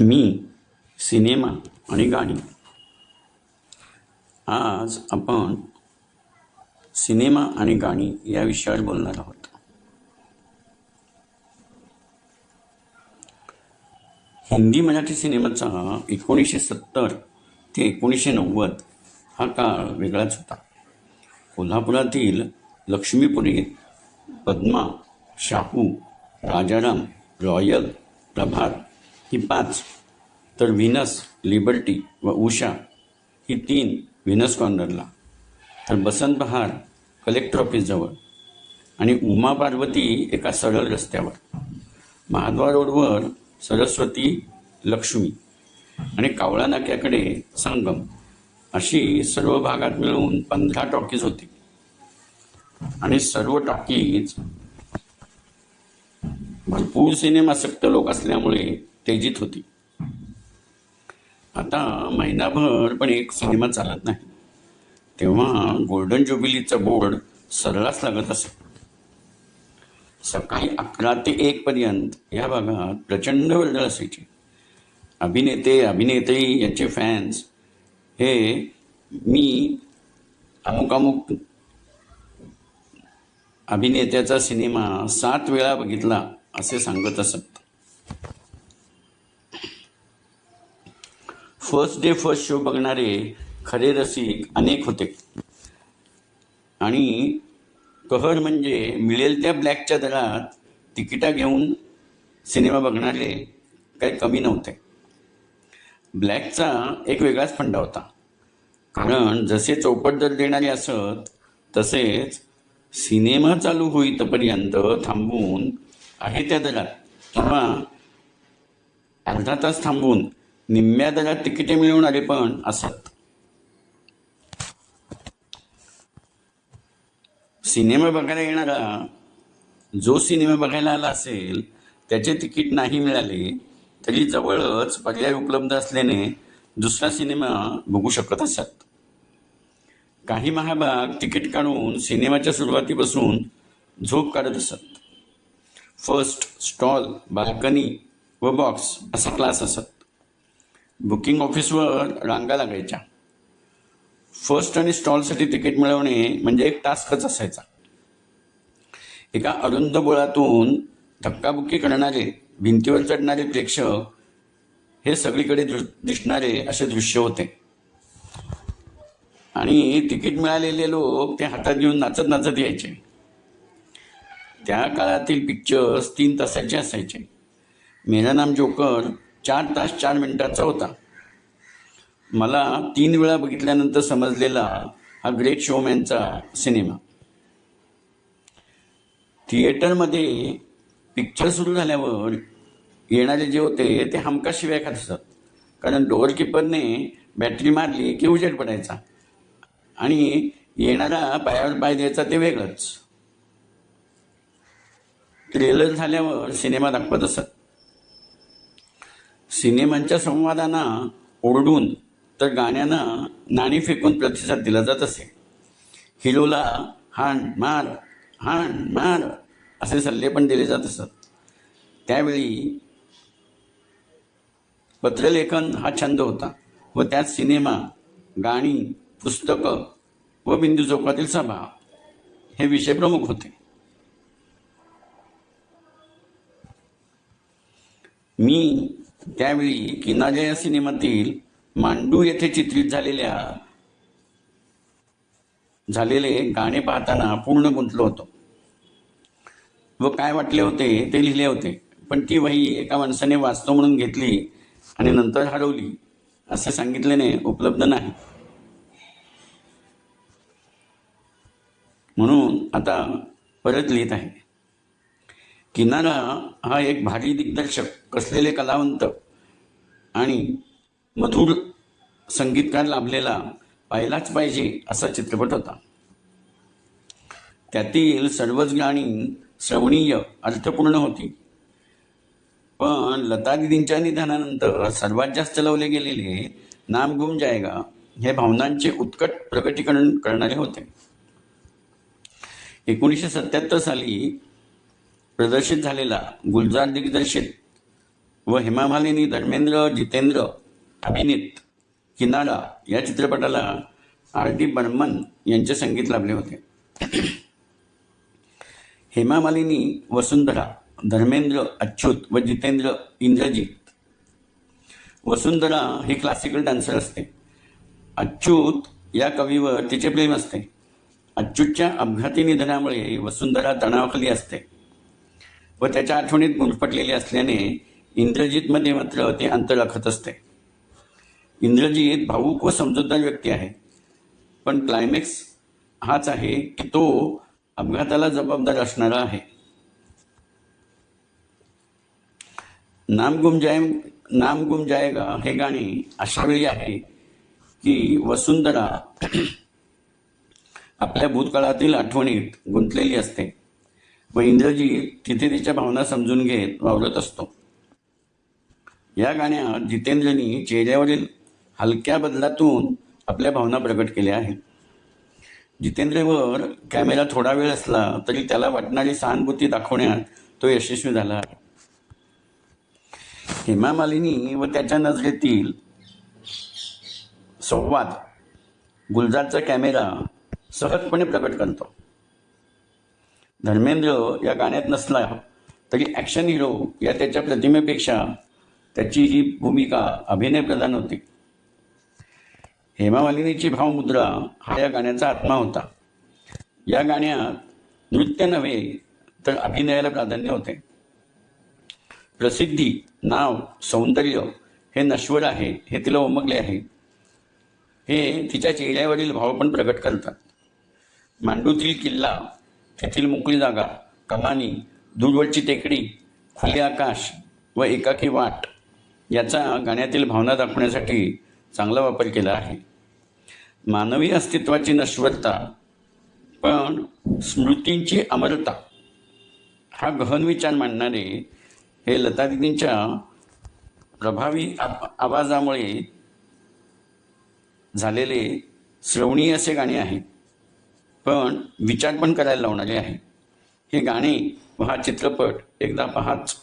मी cinema आणि गाणी. आज आपण सिनेमा आणि गाणी या विषयावर बोलणार आहोत. हिंदी मराठी सिनेमाचा एकोणीसशे सत्तर ते एकोणीसशे नव्वद हा काळ वेगळाच होता. कोल्हापुरातील लक्ष्मीपुरीत पद्मा शाहू राजाराम रॉयल प्रभात ही पाच. तर व्हिनस लिबर्टी व उषा ही तीन व्हिनस कॉर्नरला. तर बसंत बहार कलेक्टर ऑफिसजवळ आणि उमा पार्वती एका सरळ रस्त्यावर. महाद्वार रोडवर सरस्वती लक्ष्मी आणि कावळा नाक्याकडे संगम अशी सर्व भागात मिळून पंधरा टॉकीज होती. आणि सर्व टॉकीज भरपूर सिनेमासक्त लोक असल्यामुळे तेजीत होती. आता महिनाभर पण एक सिनेमा चालत नाही. तेव्हा गोल्डन ज्युबिलीचं बोर्ड सरळाच लागत असे. सकाळी अकरा ते एक पर्यंत या भागात प्रचंड वर्दळ असायची. अभिनेते अभिनेत्री यांचे फॅन्स हे मी अमुक अमुक अभिनेत्याचा सिनेमा सात वेळा बघितला असे सांगत असत. फर्स्ट डे फर्स्ट शो बघणारे खरे रसिक अनेक होते. आणि कहर म्हणजे मिळेल त्या ब्लॅकच्या दरात तिकिटा घेऊन सिनेमा बघणारे काही कमी नव्हते. ब्लॅकचा एक वेगळाच फंडा होता. कारण जसे चौपट दर देणारे असत तसेच सिनेमा चालू होईतपर्यंत थांबून आहे त्या दरात. किंवा अर्धा तास थांबून निम्म्या दरात तिकिटे मिळवणारे पण असत. सिनेमा बघायला येणारा जो सिनेमा बघायला आला असेल त्याचे तिकीट नाही मिळाले तरी जवळच पर्याय उपलब्ध असल्याने दुसरा सिनेमा बघू शकत असत. काही महाभाग तिकीट काढून सिनेमाच्या सुरुवातीपासून झोप काढत असत. फर्स्ट स्टॉल बाल्कनी व बॉक्स असा क्लास असत. बुकिंग ऑफिसवर रांगा लागायच्या. फर्स्ट आणि स्टॉलसाठी तिकीट मिळवणे म्हणजे एक टास्कच असायचा. एका अरुंद बोळातून धक्काबुक्की करणारे भिंतीवर चढणारे प्रेक्षक हे सगळीकडे दृ दिसणारे असे दृश्य होते. आणि तिकीट मिळालेले लोक ते हातात घेऊन नाचत नाचत यायचे. त्या काळातील पिक्चर्स तीन तासाचे असायचे. मेरा नाम जोकर चार तास चार मिनिटाचा होता. मला तीन वेळा बघितल्यानंतर समजलेला हा ग्रेट शोमॅनचा सिनेमा. थिएटरमध्ये पिक्चर सुरू झाल्यावर येणारे जे होते ते हमका शिवाय खात असतात कारण डोअरकीपरने बॅटरी मारली की उजेड पडायचा. आणि येणारा पायावर पाय द्यायचा ते वेगळंच. ट्रेलर झाल्यावर सिनेमा दाखवत असत. सिनेमांच्या संवादांना ओरडून तर गाण्यांना नाणी फेकून प्रतिसाद दिला जात असे. हिरोला हाण मार हाण मार असे सल्ले पण दिले जात असत. त्यावेळी पत्रलेखन हा छंद होता व त्यात सिनेमा गाणी पुस्तकं व बिंदू चौकातील सभा हे विषय प्रमुख होते. मी त्यावेळी किनारे या सिनेमातील मांडू येथे चित्रित झालेल्या झालेले गाणे पाहताना पूर्ण गुंतलो होतो. व काय वाटले होते ते लिहिले होते. पण ती वही एका माणसाने वाचतो म्हणून घेतली आणि नंतर हरवली. असे सांगितल्याने उपलब्ध नाही. म्हणून आता परत लिहित आहे. किनारा हा एक भारी दिग्दर्शक कसलेले कलावंत आणि मधुर संगीतकार लाभलेला पाहिलाच पाहिजे असा चित्रपट होता. त्यातील सर्वच गाणी श्रवणीय अर्थपूर्ण होती. पण लता दिदींच्या निधनानंतर सर्वात जास्त लावले गेलेले नाम गुम जायगा हे भावनांचे उत्कट प्रकटीकरण करणारे होते. एकोणीसशे सत्याहत्तर साली प्रदर्शित झालेला गुलजार दिग्दर्शित व हेमा मालिनी धर्मेंद्र जितेंद्र अभिनीत किनारा या चित्रपटाला आर डी बर्मन यांचे संगीत लाभले होते. हेमा मालिनी वसुंधरा धर्मेंद्र अच्युत व जितेंद्र इंद्रजीत. वसुंधरा ही क्लासिकल डान्सर असते. अच्युत या कवीवर तिचे प्रेम असते. अच्युतच्या अपघाती निधनामुळे वसुंधरा तणावाखाली असते. व त्याच्या आठवणीत गुंतपटलेली असल्याने इंद्रजितमध्ये मात्र ते अंतर राखत असते. इंद्रजित भाऊक व समजूतदार व्यक्ती आहे. पण क्लायमॅक्स हाच आहे की तो अपघाताला जबाबदार असणारा आहे. नाम गुम जाय नाम गुम जायगा हे गाणे अशा वेळी आहे की वसुंधरा आपल्या भूतकाळातील आठवणीत गुंतलेली असते. व इंद्रजी तिथे तिच्या भावना समजून घेत वावरत असतो. या गाण्यात जितेंद्रनी चेहऱ्यावरील हलक्या बदलातून आपल्या भावना प्रकट केल्या आहेत. जितेंद्रवर कॅमेरा थोडा वेळ असला तरी त्याला वाटणारी सहानुभूती दाखवण्यात तो यशस्वी झाला आहे. हेमा मालिनी व त्याच्या नजरेतील संवाद गुलजारचा कॅमेरा सहजपणे प्रकट करतो. धर्मेंद्र या गाण्यात नसला तरी ॲक्शन हिरो या त्याच्या प्रतिमेपेक्षा त्याची ही भूमिका अभिनय प्रधान होती. हेमा मालिनीची भावमुद्रा हा या गाण्याचा आत्मा होता. या गाण्यात नृत्य नव्हे तर अभिनयाला प्राधान्य होते. प्रसिद्धी नाव सौंदर्य हे नश्वर आहे हे तिला उमगले आहे. हे तिच्या चेहऱ्यावरील भाव पण प्रकट करतात. मांडूतील किल्ला तेथील मोकळी जागा कमानी दूरवरची टेकडी खुले आकाश व एकाकी वाट याचा गाण्यातील भावना दाखवण्यासाठी चांगला वापर केला आहे. मानवी अस्तित्वाची नश्वरता पण स्मृतींची अमरता हा गहन विचार मांडणारे हे लतादिदींच्या प्रभावी आ- आवाजामुळे झालेले श्रवणीय असे गाणे आहे पण विचार पण करायला लावणारे आहे. हे गाणे व हा चित्रपट एकदा पहाच.